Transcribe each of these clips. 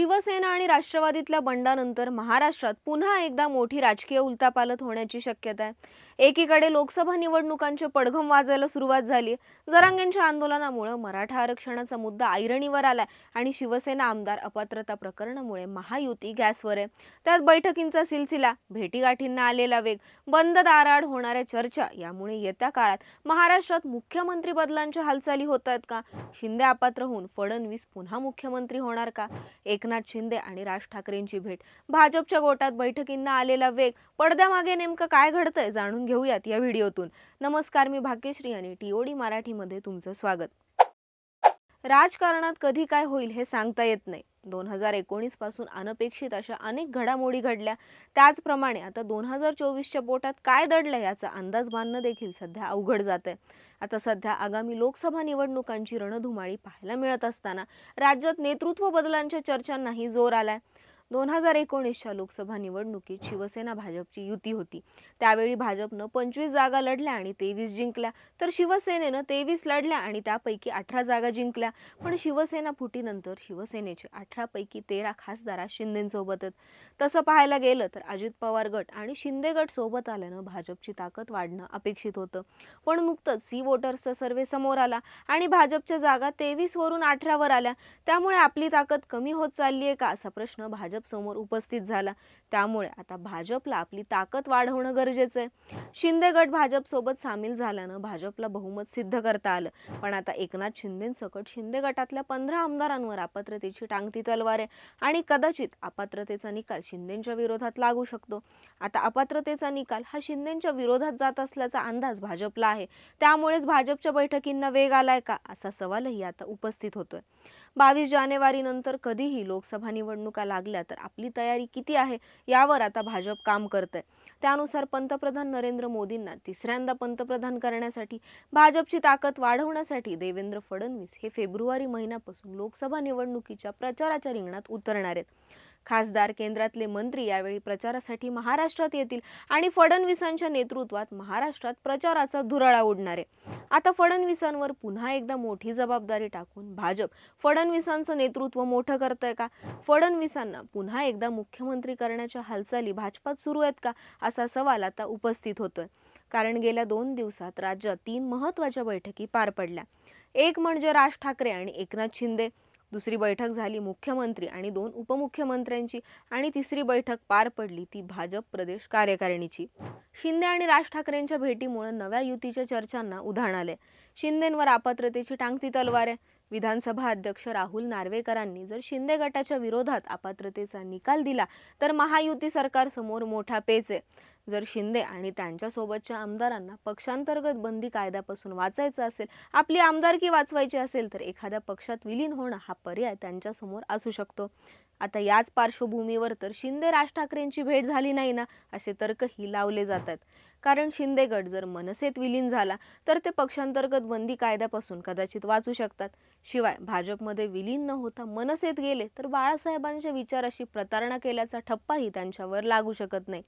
शिवसेना आणि राष्ट्रवादीतल्या बंडानंतर महाराष्ट्रात पुन्हा एकदा मोठी राजकीय उलथापालथ होण्याची शक्यता आहे. एकीकडे लोकसभा निवडणुकांचे पडघम वाजायला सुरुवात झाली. जरांगेंच्या आंदोलनामुळे मराठा आरक्षणाचा मुद्दा ऐरणीवर आलाय आणि शिवसेना आमदार अपात्रता प्रकरणामुळे महायुती गॅसवर आहे. त्यात बैठकींचा सिलसिला भेटीगाठींना आलेला वेग बंद दाराआड होणाऱ्या चर्चा यामुळे येत्या काळात महाराष्ट्रात मुख्यमंत्री बदलांच्या हालचाली होत आहेत का? शिंदे अपात्र होऊन फडणवीस पुन्हा मुख्यमंत्री होणार का? एकनाथ शिंदे आणि राज ठाकरेंची भेट भाजपच्या गोटात बैठकींना आलेला वेग पडद्यामागे नेमकं काय घडतंय जाणून घेऊयात या व्हिडिओतून. नमस्कार मी भाग्यश्री आणि टीओडी मराठीमध्ये तुमचं स्वागत. राजकारणात कधी काय होईल हे सांगता येत नाही. दोन हजार एकोणीसपासून अनपेक्षित अशा अनेक घडामोडी घडल्या. त्याचप्रमाणे आता दोन हजार चोवीसच्या पोटात काय दडलं याचा अंदाज बांधणं देखील सध्या अवघड जात आहे आता सध्या आगामी लोकसभा निवडणुकांची रणधुमाळी पाहायला मिळत असताना राज्यात नेतृत्व बदलांच्या चर्चांनाही जोर आलाय. दोन हजार एकोणीसच्या लोकसभा निवडणुकीत शिवसेना भाजपची युती होती. त्यावेळी भाजपनं पंचवीस जागा लढल्या आणि तेवीस जिंकल्या. तर शिवसेनेनं तेवीस लढल्या आणि त्यापैकी अठरा जागा जिंकल्या. पण शिवसेना फुटीनंतर शिवसेनेचे अठरापैकी तेरा खासदार शिंदेसोबतच तसं पाहायला गेलं तर अजित पवार गट आणि शिंदे गट सोबत आल्यानं भाजपची ताकद वाढणं अपेक्षित होतं. पण नुकतंच सी वोटर्सचा सर्वे समोर आला आणि भाजपच्या जागा तेवीस वरून अठरावर आल्या. त्यामुळे आपली ताकद कमी होत चालली आहे का असा प्रश्न भाजप समोर उपस्थित झाला. त्यामुळे आता भाजपला आपली ताकद वाढवणं गरजेचं आहे. शिंदे गट भाजपसोबत सामील झाल्यानं भाजपला बहुमत सिद्ध करता आलं. पण आता एकनाथ शिंदेसकट शिंदे गटातल्या पंधरा आमदारांवर अपात्रतेची टांगती तलवार आहे. आणि कदाचित अपात्रतेचा निकाल शिंदेच्या विरोधात लागू शकतो. आता अपात्रतेचा निकाल हा शिंदेच्या विरोधात जात असल्याचा अंदाज भाजपला आहे. त्यामुळेच भाजपच्या बैठकींना वेग आलाय का? असा सवालही आता उपस्थित होतोय. बावीस जानेवारी नंतर कधीही लोकसभा निवडणुका लागल्या तर आपली तयारी किती आहे यावर आता भाजप काम करत आहे त्यानुसार पंतप्रधान नरेंद्र मोदींना तिसऱ्यांदा पंतप्रधान करण्यासाठी भाजपची ताकद वाढवण्यासाठी देवेंद्र फडणवीस हे फेब्रुवारी महिन्यापासून लोकसभा निवडणुकीच्या प्रचाराच्या रिंगणात उतरणार आहेत. खासदार केंद्रातले मंत्री यावेळी प्रचारासाठी महाराष्ट्रात येतील आणि फडणवीसांच्या नेतृत्वात महाराष्ट्रात प्रचाराचा धुराळा उडणार आहे. आता फडणवीसांवर पुन्हा एकदा मोठी जबाबदारी टाकून भाजप फडणवीसांचं नेतृत्व मोठं करतंय का? फडणवीसांना पुन्हा एकदा मुख्यमंत्री करण्याच्या हालचाली भाजपात सुरू आहेत का? असा सवाल आता उपस्थित होतोय. कारण गेल्या दोन दिवसात राज्यात तीन महत्त्वाच्या बैठकी पार पडल्या. एक म्हणजे राज ठाकरे आणि एकनाथ शिंदे. दुसरी बैठक झाली मुख्यमंत्री आणि दोन उपमुख्यमंत्र्यांची आणि तिसरी बैठक पार पडली ती भाजप प्रदेश कार्यकारिणीची. शिंदे आणि राज ठाकरेंच्या भेटीमुळे नव्या युतीच्या चर्चांना उधाण आले शिंदेंवर अपात्रतेची टांगती तलवार आहे. विधानसभा अध्यक्ष राहुल नार्वेकरांनी जर शिंदे गटाच्या विरोधात अपात्रतेचा निकाल दिला तर महायुती सरकार समोर मोठा पेच आहे. जर शिंदे आणि त्यांच्यासोबतच्या आमदारांना पक्षांतर्गत बंदी कायद्यापासून वाचायचं असेल आपली आमदारकी वाचवायची असेल तर एखाद्या पक्षात विलीन होणं हा पर्याय त्यांच्यासमोर असू शकतो. आता याच पार्श्वभूमीवर तर शिंदे राज ठाकरेंची भेट झाली नाही ना असे तर्कही लावले जातात. कारण शिंदे गट जर मनसेत विलीन झाला तर ते पक्षांतर्गत बंदी कायद्यापासून कदाचित वाचू शकतात. शिवाय भाजपमध्ये विलीन न होता मनसेत गेले तर बाळासाहेबांच्या विचाराशी प्रतारणा केल्याचा ठप्पाही त्यांच्यावर लागू शकत नाही.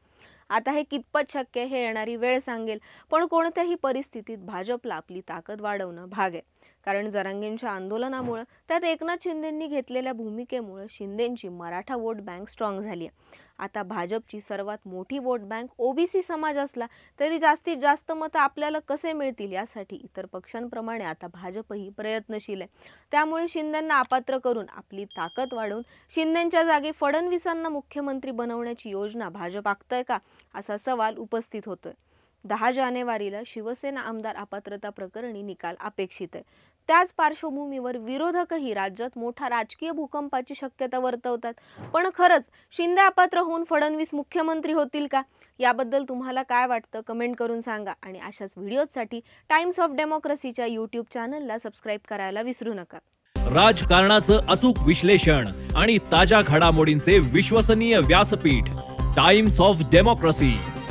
आता हे कितपत शक्य हे येणारी वेळ सांगेल पण कोणत्याही परिस्थितीत भाजपला आपली ताकद वाढवणं भाग आहे. कारण जरांगेंच्या आंदोलनामुळं त्यात एकनाथ शिंदेंनी घेतलेल्या भूमिकेमुळं शिंदेंची मराठा वोट बँक स्ट्रॉंग झाली आहे आता भाजपची सर्वात मोठी वोट बँक ओबीसी समाज असला तरी जास्तीत जास्त मतं आपल्याला कसे मिळतील यासाठी इतर पक्षांप्रमाणे आता भाजपही प्रयत्नशील आहे. त्यामुळे शिंदेंना अपात्र करून आपली ताकद वाढवून शिंदेंच्या जागी फडणवीसांना मुख्यमंत्री बनवण्याची योजना भाजप आखतंय का? असा सवाल उपस्थित होतोय. दहा जानेवारीला शिवसेना आमदार अपात्रता प्रकरणी निकाल अपेक्षित आहे. त्याच पार्श्वभूमीवर विरोधकही राज्यात मोठा राजकीय भूकंपाची शक्यता वर्तवतात. पण खरंच शिंदे अपात्र होऊन फडणवीस मुख्यमंत्री होतील का? याबद्दल तुम्हाला काय वाटतं? कमेंट करून सांगा आणि अशाच व्हिडिओजसाठी टाइम्स ऑफ डेमोक्रेसीच्या यूट्यूब चॅनलला सबस्क्राईब करायला विसरू नका. राजकारणाचं अचूक विश्लेषण आणि ताज्या घडामोडींचे विश्वसनीय व्यासपीठ टाइम्स ऑफ डेमोक्रेसी.